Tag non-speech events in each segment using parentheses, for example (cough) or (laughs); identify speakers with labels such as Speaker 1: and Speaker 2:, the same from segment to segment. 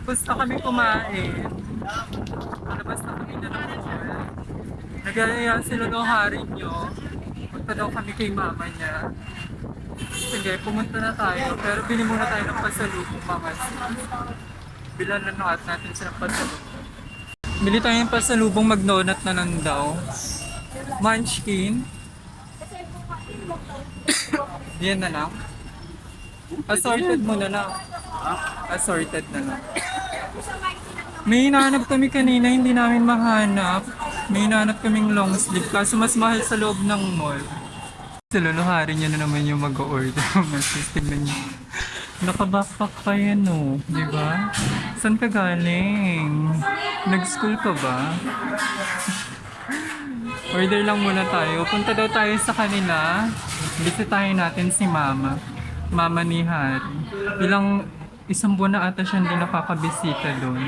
Speaker 1: Tapos na kami kumain. Palabas na kami na naman. Nagaya sila ng hari nyo. Punta daw kami kay mama niya. Sige, pumunta na tayo. Pero bili muna tayo ng pasalubong sis. Bilan na nakat natin silang pasalubong. Bili tayo ng pasalubong magnonat na lang daw. Munchkin. (coughs) Yan na lang. Assorted mo na lang. Assorted na lang. May hinahanap kami kanina, hindi namin mahanap. May hinahanap kaming long sleeve, kaso mas mahal sa loob ng mall. Sa luluharin niya na naman yung mag-order. (laughs) Mas tignan niyo. Naka-backpack pa yan, no? Di ba? Saan ka galing? Nag-school ka ba? (laughs) Order lang muna tayo. Punta daw tayo sa kanila. Bisitahin natin si Mama. Mama ni Harry. Ilang isang buwan na ata siya hindi nakakabisita doon.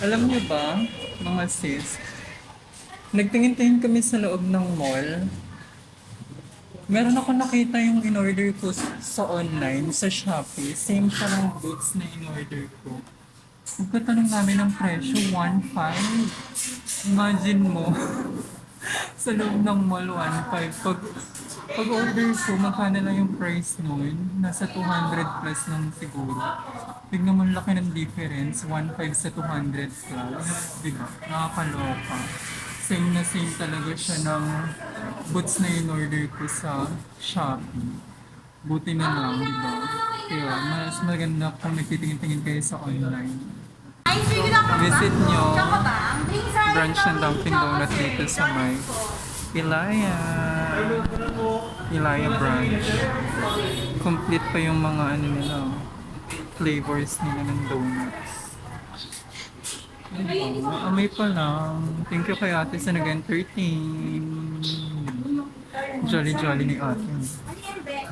Speaker 1: Alam niyo ba, mga sis, nagtingin-tingin kami sa loob ng mall. Meron ako nakita yung in-order ko sa online, sa Shopee. Same siya ng boots na in-order ko. Pagkatanong namin ng presyo, 1.5. Imagine mo, (laughs) sa loob ng mall, 1.5. Pag, pag order ko, magkano lang yung price nun? Nasa 200 plus lang siguro. Tignan mo laki ng difference, 1.5 sa 200 plus. Diba? Nakakaloka. Same na same talaga siya ng boots na in-order ko sa Shopee. Buti na lang, di ba? Kaya mas maganda kung nagtitingin-tingin kayo sa online. Visit nyo branch ng Dunkin' Donuts dito sa may Ilaya. Ilaya branch. Complete pa yung mga ano nila, flavors nila ng donuts. Ayun, Amoy pa lang. Thank you kay ate sa nag-entertain. Jolly-jolly ni ate.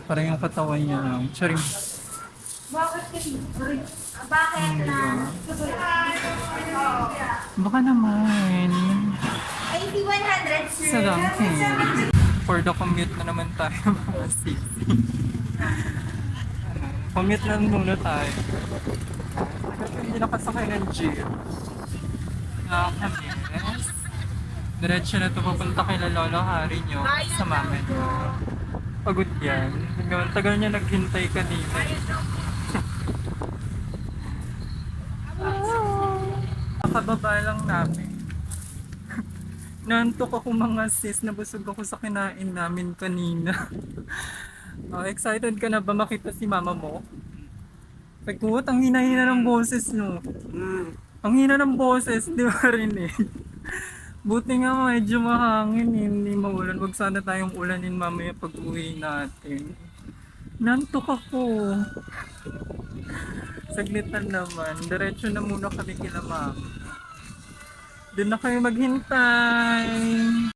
Speaker 1: Parang yung katawan niya lang. Charing.
Speaker 2: Bakit na?
Speaker 1: Baka naman.
Speaker 2: Ay, hindi 100, sir.
Speaker 1: Sa Dunkin'. For the commute na naman tayo (laughs) mga sisi. commute na muna tayo. Kasi hindi nakasakay ng jeep. Nakakamiss. Diretso na ito papunta kay Lolo Hari nyo sa mama nyo. Pagod yan. Hanggang tagal niya naghintay kanina. Nakababa lang namin. (laughs) Nantok ako mga sis, nabusog ako sa kinain namin kanina. Oh, (laughs) excited ka na ba makita si mama mo? Pagkuot, ang hina-hina ng boses no. Ang hina ng boses, di ba rin eh. (laughs) Buti nga medyo mahangin, hindi maulan. Huwag sana tayong ulanin mamaya pag uwi natin. Nantok ako. Saglitan naman. Diretso na muna kami kila mama. Doon na kayo maghintay.